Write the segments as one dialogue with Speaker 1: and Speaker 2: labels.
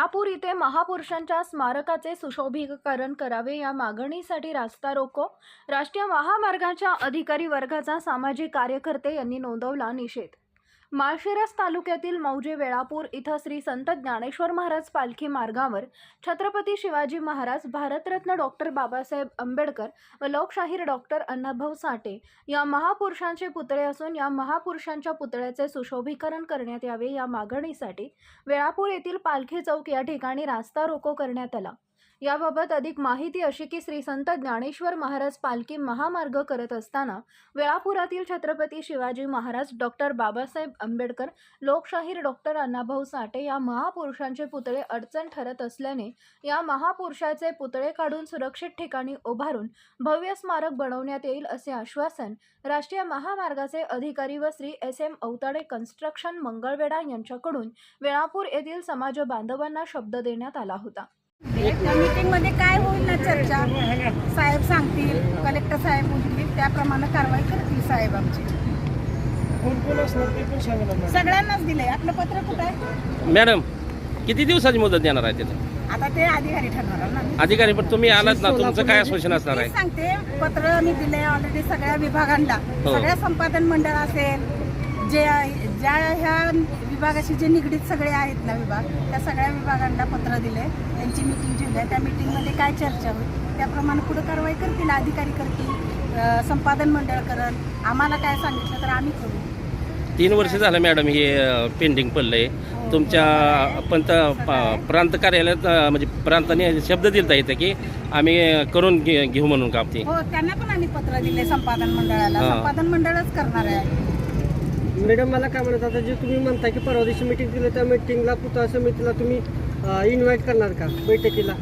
Speaker 1: वेळापूर इथे महापुरुषांच्या स्मारकाचे सुशोभीकरण करावे या मागणीसाठी रास्ता रोको. राष्ट्रीय महामार्गाच्या अधिकारी वर्गाचा सामाजिक कार्यकर्ते यांनी नोंदवला निषेध. माळशिरस तालुक्यातील मौजे वेळापूर इथं श्री संत ज्ञानेश्वर महाराज पालखी मार्गावर छत्रपती शिवाजी महाराज भारतरत्न डॉक्टर बाबासाहेब आंबेडकर व लोकशाहीर डॉक्टर अण्णाभाऊ साठे या महापुरुषांचे पुतळे असून या महापुरुषांच्या पुतळ्याचे सुशोभीकरण करण्यात यावे या मागणीसाठी वेळापूर येथील पालखी चौक या ठिकाणी रास्ता रोको करण्यात आला. याबाबत अधिक माहिती अशी की श्री संत ज्ञानेश्वर महाराज पालखी महामार्ग करत असताना वेळापुरातील छत्रपती शिवाजी महाराज डॉक्टर बाबासाहेब आंबेडकर लोकशाहीर डॉक्टर अण्णाभाऊ साठे या महापुरुषांचे पुतळे अडचण ठरत असल्याने या महापुरुषाचे पुतळे काढून सुरक्षित ठिकाणी उभारून भव्य स्मारक बनवण्यात येईल असे आश्वासन राष्ट्रीय महामार्गाचे अधिकारी व Shri S M Avtade construction Mangalvedha यांच्याकडून वेळापूर येथील समाज बांधवांना शब्द देण्यात आला होता.
Speaker 2: त्या मीटिंगमध्ये काय होईल ना चर्चा? साहेब सांगतील कलेक्टर साहेब बोलतील त्याप्रमाणे कारवाई करतील साहेब आमची. सगळ्यांनाच दिलंय. आपलं पत्र कुठं आहे?
Speaker 3: मॅडम किती दिवसाची मुदत देणार आहे तिथं?
Speaker 2: आता ते अधिकारी ठरवणार ना.
Speaker 3: अधिकारी पण तुम्ही आलात ना तुमचं काय आश्वासन असणार
Speaker 2: मी
Speaker 3: आहे
Speaker 2: सांगते पत्र मी दिले ऑलरेडी सगळ्या विभागांना.
Speaker 3: हो.
Speaker 2: सगळ्या संपादन मंडळ असेल जे ज्या ह्या विभागाशी जे निगडीत सगळे आहेत ना विभाग त्या सगळ्या विभागांना पत्र दिले. त्यांची मिटिंग ठेवली आहे त्या मिटिंगमध्ये काय चर्चा होईल त्याप्रमाणे पुढे कारवाई करतील अधिकारी करतील संपादन मंडळ करल. आम्हाला काय सांगितलं तर आम्ही करू.
Speaker 3: तीन वर्ष झालं मॅडम हे पेंडिंग पडलंय. तुमच्या पंत प्रांत कार्यालयात म्हणजे प्रांताने शब्द दिलता इथं की आम्ही करून घेऊ म्हणून काम ते
Speaker 2: हो त्यांना पण आम्ही पत्र दिले संपादन मंडळाला. संपादन मंडळच करणार आहे.
Speaker 4: मॅडम मला काय म्हणत आता जे तुम्ही म्हणता की परवा दिवशी मीटिंग दिलं त्या मीटिंगला पुतळा समितीला तुम्ही इन्व्हाइट करणार का बैठकीला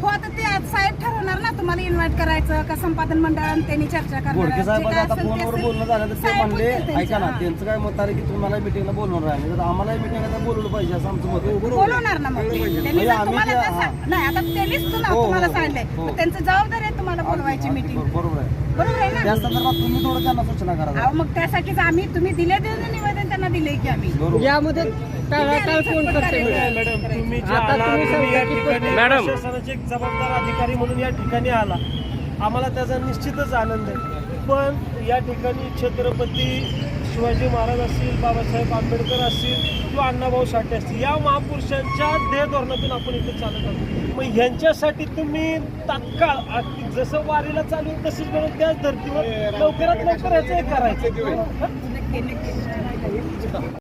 Speaker 2: हो आता ते आज साहेब ठरवणार ना तुम्हाला इन्व्हाइट करायचं का संपादन मंडळाने त्यांनी चर्चा करणार
Speaker 5: गोडके
Speaker 2: जे
Speaker 5: साहेब
Speaker 2: काय
Speaker 5: आता
Speaker 2: असेल ते
Speaker 5: फोनवर
Speaker 2: असेल.
Speaker 5: बोलणं झालं तर ते
Speaker 2: साहेब
Speaker 5: म्हणले
Speaker 2: बोलतील त्यांचे,
Speaker 5: ऐका ना. त्यांचं काय मत आहे की तुम्हाला मिटिंगला बोलवणार आहे तर आम्हालाही मिटिंगला बोलवलं पाहिजे असं आमचं मत आहे.
Speaker 2: बोलवणार ना मग त्यांनी
Speaker 5: म्हणजे
Speaker 2: जर
Speaker 5: आम्ही
Speaker 2: तुम्हाला
Speaker 5: त्या-
Speaker 2: जर सांग- नाही आता त्यांनीच तुला
Speaker 5: हो,
Speaker 2: तुम्हाला
Speaker 5: हो,
Speaker 2: सांगलंय
Speaker 5: हो.
Speaker 2: मग त्यांचं जबाबदारी आहे तुम्हाला बोलवायची मीटिंग
Speaker 5: बरोबर आहे.
Speaker 2: बरोबर आहे
Speaker 5: त्या
Speaker 2: ना
Speaker 5: संदर्भात तुम्ही थोडं त्यांना सूचना करा
Speaker 2: अहो मग त्यासाठीच आम्ही तुम्ही दिले दिले निवेदन त्यांना दिले की आम्ही.
Speaker 5: बरोबर.
Speaker 4: यामध्ये टाळाटाळ कोण करते
Speaker 2: मॅडम?
Speaker 4: तुम्ही जे आता आला तुम्ही सांगता या की ठिकाणी
Speaker 3: मॅडम.
Speaker 4: प्रशासनाचे एक जबाबदार अधिकारी म्हणून या ठिकाणी आला. आम्हाला त्याचा निश्चितच आनंद आहे. पण या ठिकाणी छत्रपती शिवाजी महाराज असतील बाबासाहेब आंबेडकर असतील किंवा अण्णाभाऊ साठे असतील या महापुरुषांच्या ध्येय धोरणातून आपण इथे चालत आहोत. मग ह्यांच्यासाठी तुम्ही तात्काळ जसं वारीला चालू आहे तसंच म्हणून त्याच धर्तीवर लवकरात लवकर ह्याचं हे करायचं.